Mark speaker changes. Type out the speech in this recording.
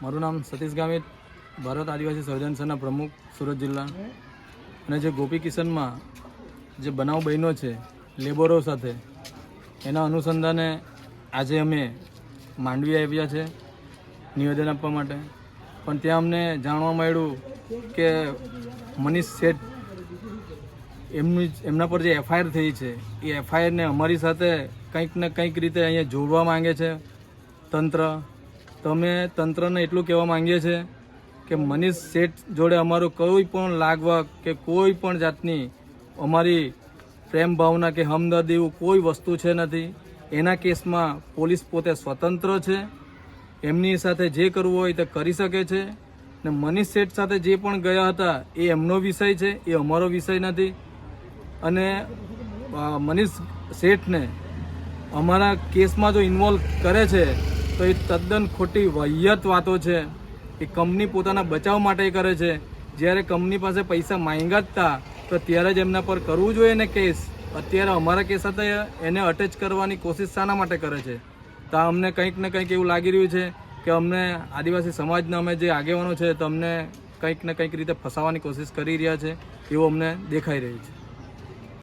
Speaker 1: મારું નામ સતીશ ગામિત, ભારત આદિવાસી સર્જન સંઘના પ્રમુખ, સુરત જિલ્લા. અને જે ગોપી કિશનમાં જે બનાવ બન્યો છે, લેબરો સાથે, એના અનુસંધાને આજે અમે માંડવી આવ્યા છે, નિવેદન આપવા માટે. પણ ત્યાં અમને જાણવા મળ્યું કે મનીષ શેઠ એમની એમના પર જે એફઆઈઆર થઈ છે, એ એફઆઈઆરને અમારી સાથે કંઈક ને કંઈક રીતે અહીંયા જોડવા માંગે છે, તંત્ર તો અમે તંત્રને એટલું કહેવા માંગીએ છીએ કે મનીષ શેઠ જોડે અમારું કોઈ પણ લાગવક કે કોઈ પણ જાતની અમારી પ્રેમ ભાવના કે હમદર્દી એવું કોઈ વસ્તુ છે નથી. એના કેસમાં પોલીસ પોતે સ્વતંત્ર છે. એમની સાથે જે કરવું હોય તે કરી શકે છે. ને મનીષ શેઠ સાથે જે પણ ગયા હતા એ એમનો વિષય છે, એ અમારો વિષય નથી. અને મનીષ શેઠને અમારા કેસમાં જો ઇન્વોલ્વ કરે છે તો એ તદ્દન ખોટી વૈયત વાતો છે. એ કંપની પોતાના બચાવ માટે કરે છે. જ્યારે કંપની પાસે પૈસા માંગ્યા હતા તો ત્યારે જ એમના પર કરવું જોઈએ ને કેસ. અત્યારે અમારા કેસ હતા એને અટેચ કરવાની કોશિશ શાના માટે કરે છે. તો અમને કંઈક ને કંઈક એવું લાગી રહ્યું છે કે અમને આદિવાસી સમાજના અમે જે આગેવાનો છે, તો અમને કંઈક ને કંઈક રીતે ફસાવાની કોશિશ કરી રહ્યા છે, એવું અમને દેખાઈ રહ્યું છે.